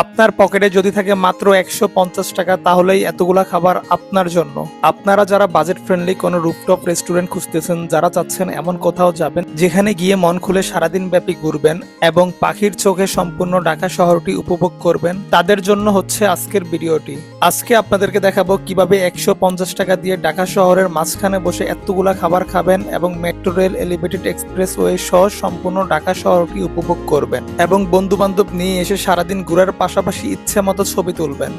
আপনার পকেটে যদি থাকে মাত্র একশো পঞ্চাশ টাকা, তাহলেই এতগুলা খাবার আপনার জন্য। আপনারা যারা বাজেট ফ্রেন্ডলি কোনো রুপটপ রেস্টুরেন্ট খুঁজতেছেন, যারা চাচ্ছেন এমন কোথাও যাবেন, যেখানে গিয়ে মন খুলে সারাদিন ব্যাপী ঘুরবেন এবং পাখির চোখে সম্পূর্ণ ঢাকা শহরটি উপভোগ করবেন, তাদের জন্য হচ্ছে আজকের ভিডিওটি। আজকে আপনাদেরকে দেখাবো কীভাবে একশো পঞ্চাশ টাকা দিয়ে ঢাকা শহরের মাঝখানে বসে এতগুলা খাবার খাবেন এবং metro rail elevated expressway সহ সম্পূর্ণ ঢাকা শহরটি উপভোগ করবেন এবং বন্ধু বান্ধব নিয়ে এসে সারাদিন ঘুরার পাশাপাশি ইচ্ছে মতো ছবি তুলবেন।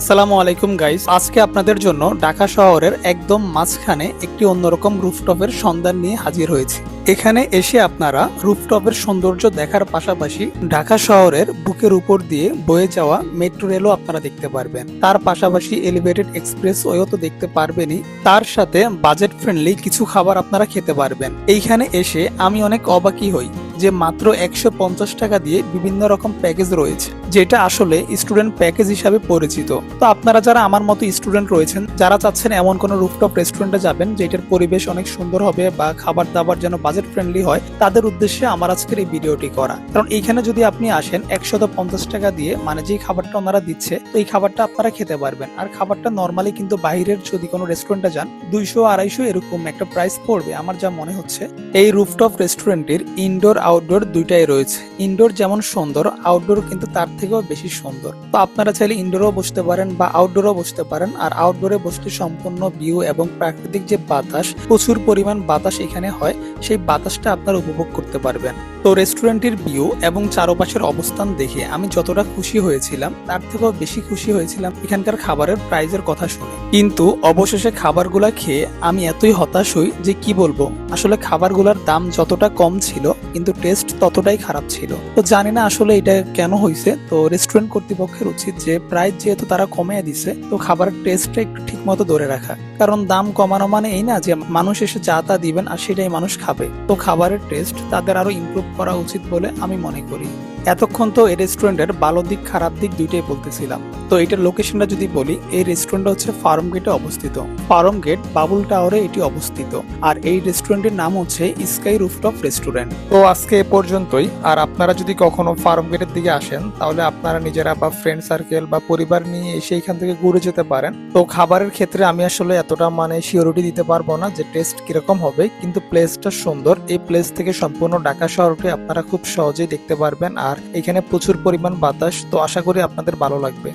আসসালামু আলাইকুম গাইস, আজকে আপনাদের জন্য ঢাকা শহরের একদম মাঝখানে একটি অন্যরকম রুফটপের সন্ধান নিয়ে হাজির হয়েছি। এখানে এসে আপনারা রুফটপের সৌন্দর্য দেখার পাশাপাশি ঢাকা শহরের বুকের উপর দিয়ে বয়ে যাওয়া মেট্রো রেলও আপনারা দেখতে পারবেন। তার পাশাপাশি এলিভেটেড এক্সপ্রেস ওয়েও তো দেখতে পারবেনই। তার সাথে বাজেট ফ্রেন্ডলি কিছু খাবার আপনারা খেতে পারবেন। এইখানে এসে আমি অনেক অবাকই হই যে মাত্র একশো পঞ্চাশ টাকা দিয়ে বিভিন্ন রকম প্যাকেজ রয়েছে। যেটা আসলে স্টুডেন্ট প্যাকেজ হিসাবে পরিচিত। তো আপনারা যারা আমার মতো স্টুডেন্ট রয়েছেন, যারা চাচ্ছেন এমন কোনো রুফটপ রেস্টুরেন্টে যাবেন, যেটার পরিবেশ অনেক সুন্দর হবে বা খাবার দাবার যেন বাজেট ফ্রেন্ডলি হয়, তাদের উদ্দেশ্যে আমার আজকের এই ভিডিওটি করা। কারণ এইখানে যদি আপনি আসেন, একশত পঞ্চাশ টাকা দিয়ে মানে যেই খাবারটা ওনারা দিচ্ছে, তো এই খাবারটা আপনারা খেতে পারবেন। আর খাবারটা নর্মালি কিন্তু বাইরের যদি কোনো রেস্টুরেন্টে যান, দুইশো আড়াইশো এরকম একটা প্রাইস পড়বে। আমার যা মনে হচ্ছে, এই রুফটপ রেস্টুরেন্টের ইনডোর আউটডোর দুইটাই রয়েছে। ইনডোর যেমন সুন্দর আউটডোর কিন্তু তার থেকেও বেশি সুন্দর। তো আপনারা চাইলে ইনডোরও বসতে পারেন বা আউটডোরও বসতে পারেন। আর আউটডোরে বসতে সম্পূর্ণ ভিউ এবং প্রাকৃতিক যে বাতাস, প্রচুর পরিমাণ বাতাস এখানে হয়, সেই বাতাসটা আপনারা উপভোগ করতে পারবেন। তো রেস্টুরেন্টের ভিউ এবং চারপাশের অবস্থান দেখে আমি যতটা খুশি হয়েছিলাম, তার থেকেও বেশি খুশি হয়েছিলাম এখানকার খাবারের প্রাইজের কথা শুনে। কিন্তু অবশেষে খাবারগুলা খেয়ে আমি এতই হতাশ হই যে কি বলব? আসলে খাবারগুলোর দাম যতটা কম ছিল, কিন্তু টেস্ট ততটাই খারাপ ছিল। তো জানি না আসলে এটা কেন হয়েছে তো রেস্টুরেন্ট কর্তৃপক্ষের উচিত যে প্রাইস যেহেতু তারা কমিয়ে দিছে, তো খাবারের টেস্টটা একটু ঠিক মতো ধরে রাখা। কারণ দাম কমানো মানে এই না যে, মানুষ এসে যা তা দিবেন আর সেটাই মানুষ খাবে। তো খাবারের টেস্ট তাদের আরও ইমপ্রুভ করা উচিত বলে আমি মনে করি। এতক্ষণ তো এই রেস্টুরেন্টের ভালো দিক, খারাপ দিক দুইটাই বলতেছিলাম। তো এটার লোকেশনটা যদি বলি, এই রেস্টুরেন্টটা হচ্ছে ফার্ম গেটে অবস্থিত। ফার্ম গেট বাবুল টাওয়ারে এটি অবস্থিত। আর এই রেস্টুরেন্টের নাম হচ্ছে স্কাই রুফটপ রেস্টুরেন্ট তো আজকে এ পর্যন্তই। আর আপনারা যদি কখনো ফার্ম গেটের দিকে আসেন, তাহলে আপনারা নিজেরা বা ফ্রেন্ড সার্কেল বা পরিবার নিয়ে এসে এখান থেকে ঘুরে যেতে পারেন। তো খাবারের ক্ষেত্রে আমি আসলে এতটা মানে শিওরিটি দিতে পারব না যে টেস্ট কীরকম হবে, কিন্তু প্লেসটা সুন্দর। এই প্লেস থেকে সম্পূর্ণ ঢাকা শহরকে আপনারা খুব সহজেই দেখতে পারবেন। আর এখানে প্রচুর পরিমাণ বাতাস তো আশা করি আপনাদের ভালো লাগবে।